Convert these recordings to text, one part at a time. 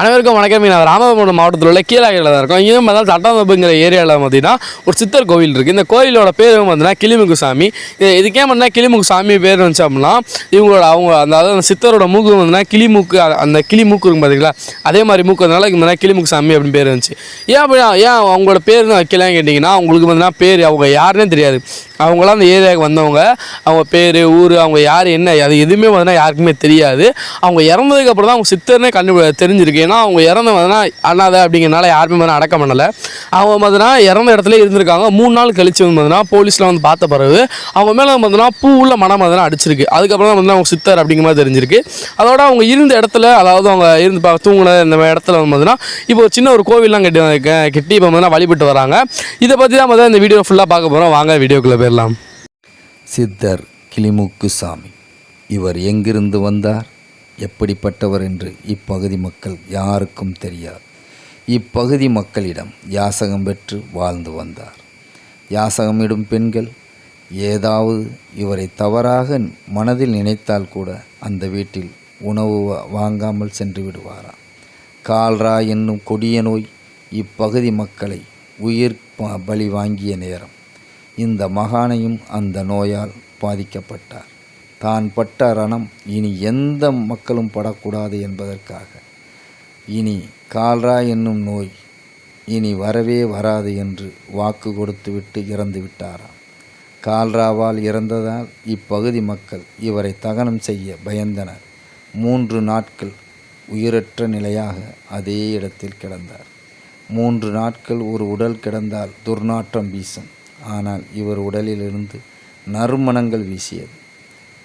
அனைவருக்கும் வணக்கம். நான் ராமபுரம் மாவட்டத்தில் உள்ள கீழாயில் தான் இருக்கோம். இங்கே பார்த்தா தட்டாந்தப்புங்கிற ஏரியாவில் பார்த்தீங்கன்னா ஒரு சித்தர் கோவில் இருக்குது இந்த கோயிலோட பேர் பார்த்தீங்கன்னா கிளிமுக்கு சாமி இதுக்கே பார்த்தீங்கன்னா கிளிமுக்கு சாமி பேர் வந்துச்சு அப்படின்னா இவங்களோட அவங்க அந்த அதாவது அந்த சித்தரோட மூக்கு வந்துன்னா கிளிமூக்கு அந்த கிளி மூக்கு இருக்கும் பார்த்தீங்களா? அதே மாதிரி மூக்கு வந்தனால இங்கே பார்த்தீங்கன்னா கிளிமுக்கு சாமி அப்படின்னு பேர் வந்துச்சு. ஏன் அப்படி ஏன் அவங்களோட பேர்னு வைக்கலாம்னு கேட்டிங்கன்னா அவங்களுக்கு பார்த்தீங்கன்னா பேர் அவங்க யாருன்னே தெரியாது. அவங்களாம் அந்த ஏரியாவுக்கு வந்தவங்க அவங்க பேர் ஊர் அவங்க யார் என்ன அது எதுவுமே பார்த்தீங்கன்னா யாருக்குமே தெரியாது. அவங்க இறந்ததுக்கு அப்புறம் தான் அவங்க சித்தர்னே கண்டு தெரிஞ்சிருக்கு. ஏன்னா அவங்க இறந்த பார்த்தீங்கன்னா அண்ணாத அப்படிங்கிறனால யாருமே பார்த்தீங்கன்னா அடக்கம் பண்ணலை. அவங்க பார்த்தீங்கன்னா இறந்த இடத்துல இருந்திருக்காங்க. மூணு நாள் கழிச்சு வந்து பார்த்தீங்கன்னா போலீஸில் வந்து பார்த்த பிறகு அவங்க மேலே பார்த்தீங்கன்னா பூ உள்ள மனம் பார்த்தீங்கன்னா அடிச்சிருக்கு. அதுக்கப்புறம் தான் வந்து அவங்க சித்தர் அப்படிங்கிற மாதிரி தெரிஞ்சிருக்கு. அதோட அவங்க இருந்த இடத்துல அதாவது அவங்க இருந்து பா தூங்கின இந்த இடத்துல வந்து பார்த்தீங்கன்னா இப்போ ஒரு சின்ன ஒரு கோவில்லாம் கட்டி க- கட்டி இப்போ பார்த்தீங்கன்னா வழிபட்டு வராங்க. இதை பற்றி தான் பார்த்தா இந்த வீடியோ ஃபுல்லாக பார்க்க போகிறோம் வாங்க வீடியோக்குள்ளே போயிடலாம். சித்தர் கிளிமுக்கு சாமி. இவர் எங்கிருந்து வந்தார்? எப்படிப்பட்டவர் என்று இப்பகுதி மக்கள் யாருக்கும் தெரியாது. இப்பகுதி மக்களிடம் யாசகம் பெற்று வாழ்ந்து வந்தார். யாசகமிடும் பெண்கள் ஏதாவது இவரை தவறாக மனதில் நினைத்தால் கூட அந்த வீட்டில் உணவு வாங்காமல் சென்று விடுவாராம். கால்ரா என்னும் கொடிய நோய் இப்பகுதி மக்களை உயிர் ப- பலி வாங்கிய நேரம். இந்த மகானையும் அந்த நோயால் பாதிக்கப்பட்டார். தான் பட்ட ரணம் இனி எந்த மக்களும் படக்கூடாது என்பதற்காக. இனி கால்ரா என்னும் நோய் இனி வரவே வராது என்று வாக்கு கொடுத்துவிட்டு இறந்து விட்டாராம். கால்ராவால் இறந்ததால் இப்பகுதி மக்கள் இவரை தகனம் செய்ய பயந்தனர். மூன்று நாட்கள் உயிரற்ற நிலையாக அதே இடத்தில் கிடந்தார். மூன்று நாட்கள் ஒரு உடல் கிடந்தால் துர்நாற்றம் வீசும். ஆனால் இவர் உடலிலிருந்து நறுமணங்கள் வீசியது.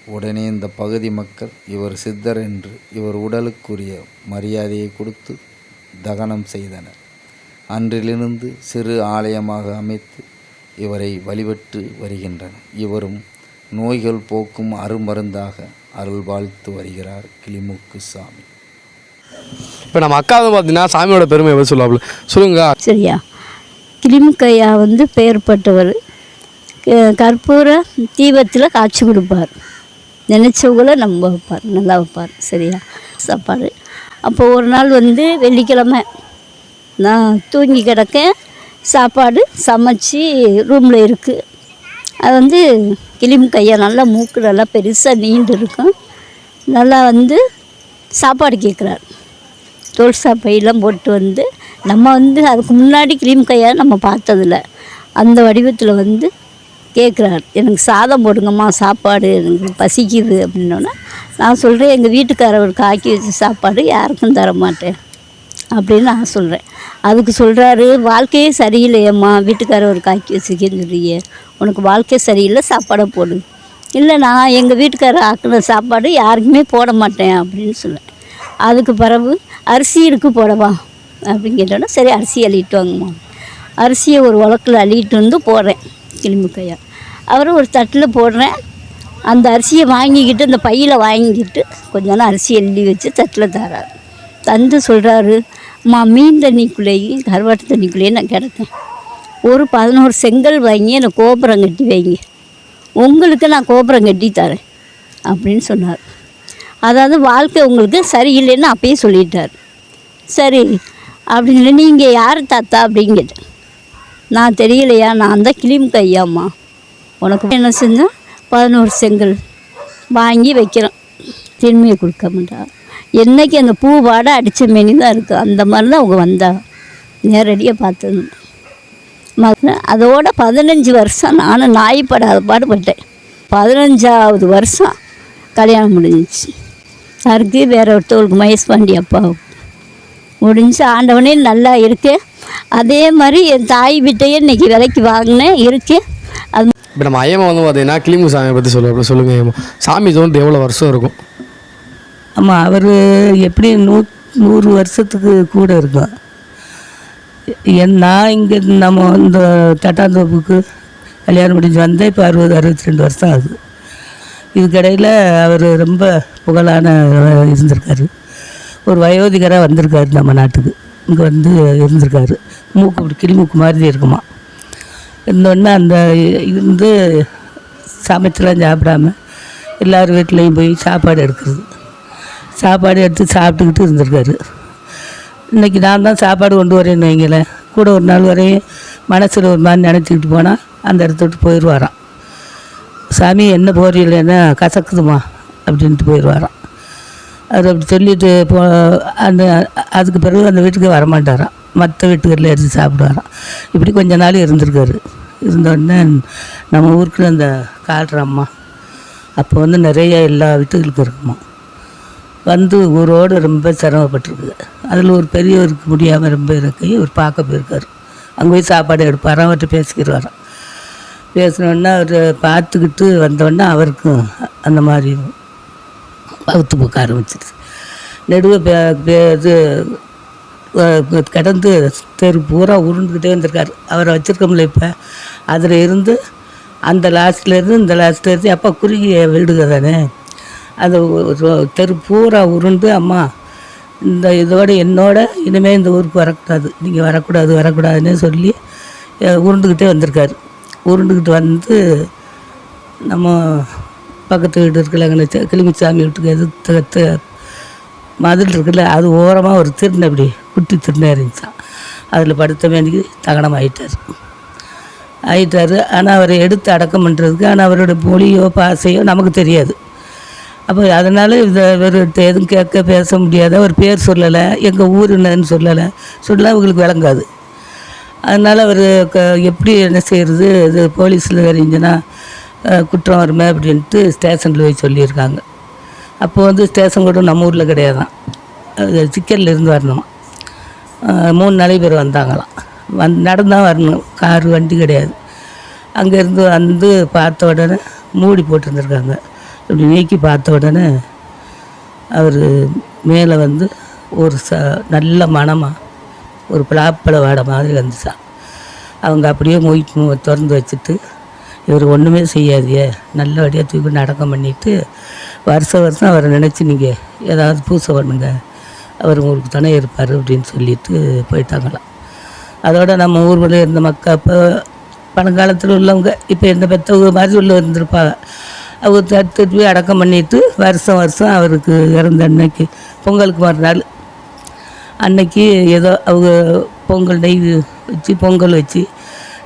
உடனே இந்த பகுதி மக்கள் இவர் சித்தர் என்று இவர் உடலுக்குரிய மரியாதையை கொடுத்து தகனம் செய்தனர். அன்றிலிருந்து சிறு ஆலயமாக அமைத்து இவரை வழிபட்டு வருகின்றனர். இவரும் நோய்கள் போக்கும் அருமருந்தாக அருள் வாழ்த்து வருகிறார் கிளிமுக்கு சாமி. இப்போ நம்ம அக்கா வந்து பார்த்தீங்கன்னா சாமியோட பெருமை எப்படி சொல்லுவாப்புல? சொல்லுங்க. சரியா? கிளிமுக்கையா வந்து பெயர் பட்டவர். கற்பூர தீபத்தில் காட்சி கொடுப்பார். நினச்சவங்கள நம்ப வைப்பார் நல்லா வைப்பார் சரியா? சாப்பாடு. அப்போ ஒரு நாள் வந்து வெள்ளிக்கிழமை நான் தூங்கி கிடக்கேன். சாப்பாடு சமைச்சு ரூமில் இருக்குது அது வந்து கிளிமுக்கையா நல்லா மூக்கு நல்லா பெருசாக நீண்டு இருக்கும். நல்லா வந்து சாப்பாடு கேட்குறாரு தோல்சா பையெல்லாம் போட்டு வந்து நம்ம வந்து அதுக்கு முன்னாடி க்ரீம் கையாக நம்ம பார்த்ததில்ல. அந்த வடிவத்தில் வந்து கேட்குறாரு. எனக்கு சாதம் போடுங்கம்மா சாப்பாடு எனக்கு பசிக்குது அப்படின்னோன்னா நான் சொல்கிறேன் எங்கள் வீட்டுக்காரவருக்கு ஆக்கி வச்ச சாப்பாடு யாருக்கும் தர மாட்டேன் அப்படின்னு நான் சொல்கிறேன் அதுக்கு சொல்கிறாரு வாழ்க்கையே சரியில்லையம்மா வீட்டுக்காரவருக்கு ஆக்கி வச்சுக்கேன்னு சொல்லியே உனக்கு வாழ்க்கை சரியில்லை சாப்பாடை போடு. இல்லை நான் எங்கள் வீட்டுக்காரர் ஆக்கின சாப்பாடு யாருக்குமே போட மாட்டேன் அப்படின்னு சொல்லுவேன் அதுக்கு பிறகு அரிசி இருக்கு போடவா? அப்படின்னு கேட்டோன்னா சரி அரிசி அள்ளிட்டு வாங்கம்மா. அரிசியை ஒரு உலக்கில் அள்ளிட்டு வந்து போடுறேன் கிளிமுக்கையா அவரும் ஒரு தட்டில் போடுறேன். அந்த அரிசியை வாங்கிக்கிட்டு அந்த பையில் வாங்கிக்கிட்டு கொஞ்ச நேரம் அரிசி எள்ளி வச்சு தட்டில் தராரு. தந்து சொல்கிறாரு அம்மா மீன் தண்ணிக்குள்ளேயும் கருவாட்டு தண்ணிக்குள்ளேயும் நான் கிடக்கேன். ஒரு பதினோரு செங்கல் வாங்கி எனக்கு கோபுரம் கட்டி வைங்க. உங்களுக்கு நான் கோபுரம் கட்டி தரேன் அப்படின்னு சொன்னார். அதாவது வாழ்க்கை உங்களுக்கு சரியில்லைன்னு அப்பயே சொல்லிட்டார். சரி அப்படின்னு நீங்கள் யார் தாத்தா? அப்படின்னு நான் தெரியலையா? நான் தான் கிளீம் கையாம்மா. உனக்கு என்ன செஞ்சோம் பதினோரு செங்கல் வாங்கி வைக்கிறோம் திரும்பியை கொடுக்க மாட்டா என்னைக்கு அந்த பூ வாட அடித்த மீனி தான் இருக்குது அந்த மாதிரி தான் அவங்க வந்தாள் நேரடியாக பார்த்தது. அதோட பதினஞ்சு வருஷம் நானும் நாய்ப்படாத பாடுபட்டேன். பதினஞ்சாவது வருஷம் கல்யாணம் முடிஞ்சிச்சு. யாருக்கு வேற ஒருத்தவங்களுக்கு மகேஷ் பாண்டி அப்பாவுக்கு முடிஞ்சு ஆண்டவனே நல்லா இருக்கேன் அதே மாதிரி என் தாய் வீட்டையே இன்னைக்கு விலைக்கு வாங்கினேன். இருக்கேன் அது இப்போ நம்ம ஐயம்மா வந்து பார்த்தீங்கன்னா கிளிமுக்கு சாமியை பற்றி சொல்லுவாப்புல சொல்லுங்க ஐயம்மா. சாமி தோன்றி எவ்வளோ வருஷம் இருக்கும்? ஆமாம் அவர் எப்படி நூ நூறு வருஷத்துக்கு கூட இருக்கும் என் நான் இங்கே நம்ம இந்த தட்டாந்தோப்புக்கு கல்யாணம் முடிஞ்சு வந்தேன். இப்போ அறுபது அறுபத்தி ரெண்டு வருஷம் ஆகுது. இதுக்கடையில் அவர் ரொம்ப புகழான இருந்திருக்காரு. ஒரு வயோதிகராக வந்திருக்காரு நம்ம நாட்டுக்கு. இங்கே வந்து இருந்திருக்காரு. மூக்கு இப்படி கிளிமூக்கு மாதிரி இருக்குமா. இருந்தோடனே அந்த இருந்து சமைச்செலாம் சாப்பிடாம எல்லார் வீட்லேயும் போய் சாப்பாடு எடுக்கிறது. சாப்பாடு எடுத்து சாப்பிட்டுக்கிட்டு இருந்திருக்காரு. இன்றைக்கி நான் தான் சாப்பாடு கொண்டு வரேன்னு வைங்களேன். கூட ஒரு நாள் வரையும் மனசில் ஒரு மாதிரி நினச்சிக்கிட்டு போனால் அந்த இடத்த விட்டு போயிடுவாராம். சாமி என்ன போறீங்களேன்னா கசக்குதுமா அப்படின்ட்டு போயிடுவாராம். அவர் அப்படி சொல்லிட்டு போ அந்த அதுக்கு பிறகு அந்த வீட்டுக்கு வரமாட்டாராம். மற்ற வீட்டுகளில் எரிஞ்சு சாப்பிடுவாராம். இப்படி கொஞ்ச நாள் இருந்திருக்காரு. இருந்தோடனே நம்ம ஊருக்கு அந்த காட்டுற அம்மா அப்போ வந்து நிறைய எல்லா வீட்டுகளுக்கும் இருக்குமா. வந்து ஊரோடு ரொம்ப சிரமப்பட்டிருக்குது. அதில் ஒரு பெரியவருக்கு முடியாமல் ரொம்ப இருக்கு ஒரு பார்க்க போயிருக்காரு. அங்கே போய் சாப்பாடு எடுப்பார் அவர்கிட்ட பேசிக்கிறாராம் பேசினோடனே அவர் பார்த்துக்கிட்டு வந்தோடனே அவருக்கும் அந்த மாதிரி பகுத்து போக்க ஆரம்பிச்சிருச்சு. நடுவே பே- இது கடந்து தெரு பூரா உருண்டுக்கிட்டே வந்திருக்காரு. அவரை வச்சுருக்கோம்ல இப்போ. அதில் இருந்து அந்த லாஸ்ட்லேருந்து இந்த லாஸ்ட்லேருந்து அப்போ குறுகிய வீடுக தானே. அந்த தெரு பூரா உருண்டு அம்மா இந்த இதோட என்னோட இனிமேல் இந்த ஊருக்கு வரக்கூடாது. நீங்கள் வரக்கூடாது வரக்கூடாதுன்னு சொல்லி உருண்டுக்கிட்டே வந்திருக்காரு. உருண்டுக்கிட்டு வந்து நம்ம பக்கத்து வீடு இருக்குல்ல அங்கே கிளிமிச்சாமி வீட்டுக்கு எதிர்த்து மதில் இருக்குல்ல அது ஓரமாக ஒரு திருநை அப்படி குட்டி திருநை இருந்துச்சான் அதில் படுத்த வேண்டிக்கு தகனம் ஆயிட்டார். ஆயிட்டார் ஆனால் அவரை எடுத்து அடக்கம் பண்ணுறதுக்கு ஆனால் அவரோட மொழியோ பாசையோ நமக்கு தெரியாது. அப்போ அதனால் இதை இவர்கிட்ட எதுவும் கேட்க பேச முடியாத ஒரு பேர் சொல்லலை. எங்கள் ஊர் என்னன்னு சொல்லலை. சொல்லலாம் அவங்களுக்கு விளங்காது. அதனால் அவர் க எப்படி என்ன செய்கிறது இது போலீஸில் அறிஞ்சுன்னா குற்றம் வருமே அப்படின்ட்டு ஸ்டேஷனில் போய் சொல்லியிருக்காங்க. அப்போ வந்து ஸ்டேஷன் கூட நம்ம ஊரில் கிடையாதான். அது இருந்து வரணுமா? மூணு நாளைக்கு பேர் வந்தாங்களாம். வந் நடந்தான் வரணும். கார் வண்டி கிடையாது. அங்கேருந்து வந்து பார்த்த உடனே மூடி போட்டிருந்துருக்காங்க. இப்படி நீக்கி பார்த்த உடனே அவர் மேலே வந்து ஒரு ச நல்ல மனமாக ஒரு பிளாப்பழ வாடை மாதிரி வந்துச்சான் அவங்க அப்படியே மொய் திறந்து வச்சுட்டு இவர் ஒன்றுமே செய்யாதியே நல்லபடியாக தூக்கி அடக்கம் பண்ணிவிட்டு வருஷம் வருஷம் அவரை நினச்சி நீங்கள் ஏதாவது பூசை பண்ணுங்க அவர் உங்களுக்கு துணை இருப்பார் அப்படின்னு சொல்லிட்டு போயிட்டாங்களாம் அதோட நம்ம ஊர்வல இருந்த மக்கள் அப்போ பழங்காலத்தில் உள்ளவங்க இப்போ எந்த பெற்றவங்க மாதிரி உள்ள இருந்திருப்பாங்க அவங்க தடுத்துட்டு போய் அடக்கம் பண்ணிட்டு வருஷம் வருஷம் அவருக்கு இறந்த அன்னைக்கு பொங்கலுக்கு மறுநாள் அன்னைக்கு ஏதோ அவங்க பொங்கல் நெய் வச்சு பொங்கல் வச்சு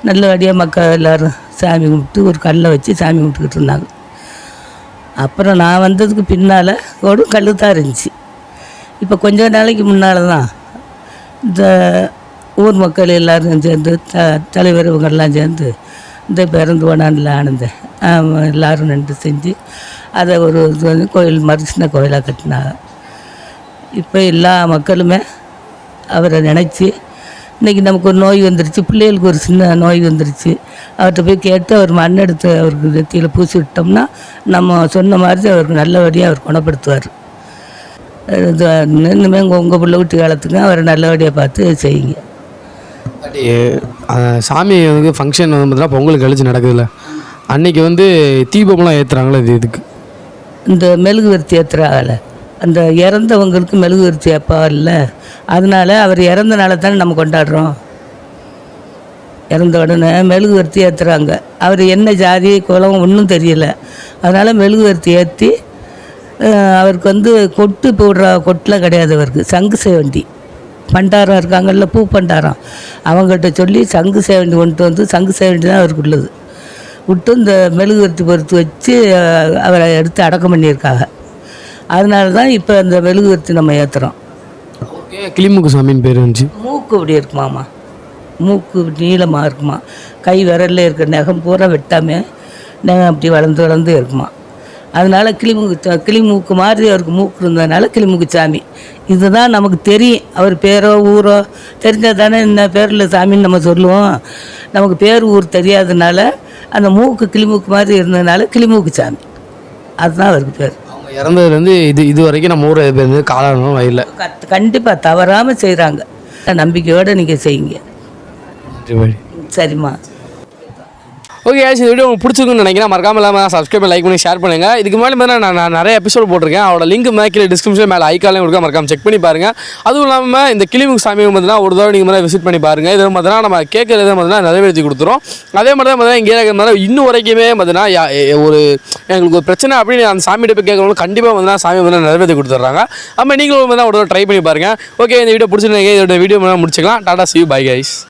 நல்லபடியாக மக்கள் எல்லோரும் சாமி கும்பிட்டு ஒரு கல்லை வச்சு சாமி கும்பிட்டுக்கிட்டு இருந்தாங்க. அப்புறம் நான் வந்ததுக்கு பின்னால் ஒரு கல் தான் இருந்துச்சு. இப்போ கொஞ்ச நாளைக்கு முன்னால் தான் இந்த ஊர் மக்கள் எல்லோரும் சேர்ந்து த தலைவர் இவங்கெல்லாம் சேர்ந்து இந்த பிறந்து போனான்ல ஆனந்தன் எல்லோரும் எல்லாரும் நின்று செஞ்சு அதை ஒரு இது வந்து கோயில் மாதிரி கோயிலாக கட்டினாங்க. இப்போ எல்லா மக்களுமே அவரை நினச்சி இன்றைக்கி நமக்கு ஒரு நோய் வந்துருச்சு பிள்ளைகளுக்கு ஒரு சின்ன நோய் வந்துருச்சு. அவர்கிட்ட போய் கேட்டு அவர் மண் எடுத்து அவருக்கு நெத்தியில் பூசி விட்டோம்னா நம்ம சொன்ன மாதிரி அவருக்கு நல்லபடியாக அவர் குணப்படுத்துவார். இது இன்னுமே உங்கள் உங்கள் பிள்ளை வீட்டு காலத்துக்கு அவரை நல்லபடியாக பார்த்து செய்யுங்க. சாமி வந்து ஃபங்க்ஷன் வந்து பார்த்தீங்கன்னா பொங்கல் கழிச்சு நடக்குதுல்ல. அன்னைக்கு வந்து தீபம்லாம் ஏற்றுறாங்களே இது இதுக்கு? இந்த மெழுகுவர்த்தி ஏற்றுறாங்கல்ல அந்த இறந்தவங்களுக்கு மெழுகுவர்த்தி அப்பா இல்லை. அதனால அவர் இறந்தனால தானே நம்ம கொண்டாடுறோம். இறந்த உடனே மெழுகுவர்த்தி ஏற்றுறாங்க அவர் என்ன ஜாதி குலம் ஒன்றும் தெரியல. அதனால் மெழுகுவர்த்தி ஏற்றி அவருக்கு வந்து கொட்டு போடுற கொட்டெலாம் கிடையாது அவருக்கு. சங்கு சேவண்டி. பண்டாரம் இருக்காங்கல்ல பூ பண்டாரம். அவங்கள்ட்ட சொல்லி சங்கு சேவண்டி கொண்டு வந்து சங்கு சேவண்டி தான் அவருக்கு உள்ளது. விட்டு இந்த மெழுகுவர்த்தி பொறுத்து வச்சு அவரை எடுத்து அடக்கம் பண்ணியிருக்காங்க. அதனால தான் இப்போ இந்த மெழுகுவர்த்தி நம்ம ஏற்றுறோம் கிளிமுக்கு சாமின்னு பேர் இருந்துச்சு மூக்கு இப்படி இருக்குமாம்மா மூக்கு நீளமாக இருக்குமா? கை விரல்ல இருக்கிற நகம் பூரா வெட்டாம நகம் அப்படி வளர்ந்து வளர்ந்து இருக்குமா? அதனால கிளிமூக்கு கிளிமூக்கு மாதிரி அவருக்கு மூக்கு இருந்ததுனால கிளிமூக்கு சாமி இதுதான் நமக்கு தெரியும். அவர் பேரோ ஊரோ தெரிஞ்சால் தானே இந்த பேரில் சாமின்னு நம்ம சொல்லுவோம். நமக்கு பேர் ஊர் தெரியாதனால அந்த மூக்கு கிளிமூக்கு மாதிரி இருந்ததுனால கிளிமூக்கு சாமி அதுதான் அவருக்கு பேர். இறந்ததுலேருந்து இது இது வரைக்கும் நம்ம ஊரை பேர் வந்து காலானும் வயலில் கண்டிப்பாக தவறாமல் செய்கிறாங்க நம்பிக்கையோடு நீங்கள் செய்யுங்க. சரிம்மா. ஓகே இந்த வீடியோ உங்களுக்கு பிடிச்சிருக்குன்னு நினைக்கிறேன். மறக்காம இல்லாமல் சப்ஸ்கிரைப் லைக் பண்ணி ஷேர் பண்ணுங்க. இதுக்கு முன்னாடி பார்த்தீங்கன்னா நான் நான் நிறைய எபிசோட் போட்டிருக்கேன். அவரோட லிங்க் மேலே கீழே டிஸ்கிரிப்ஷன் மேலே ஐக்காலையும் கொடுக்க மறக்காம செக் பண்ணி பாருங்க. அதுவும் இல்லாமல் இந்த கிளிமுக் சாமி பார்த்தீங்கன்னா ஒரு தடவை நீங்கள் மேலே விசிட் பண்ணி பாருங்க. இது பார்த்தீங்கன்னா நம்ம கேட்கறது பார்த்தீங்கன்னா நிறைவேற்றி கொடுத்துரும். அதே மாதிரி தான் பார்த்தீங்கன்னா இங்கே இருக்கிறதுனால இன்னும் வரைக்குமே பார்த்தீங்கன்னா யா- ஒரு எங்களுக்கு ஒரு பிரச்சனை அப்படின்னு அந்த சாமிகிட்ட போய் கேட்கறவங்க கண்டிப்பாக வந்து சாமி வந்து நிறைவேற்றி கொடுத்துட்றாங்க. அப்போ நீங்களும் வந்து ஒரு ட்ரை பண்ணி பாருங்க. ஓகே இந்த வீடியோ பிடிச்சிருந்தீங்க இதோட வீடியோ முடிச்சுக்கலாம். Tata see bye guys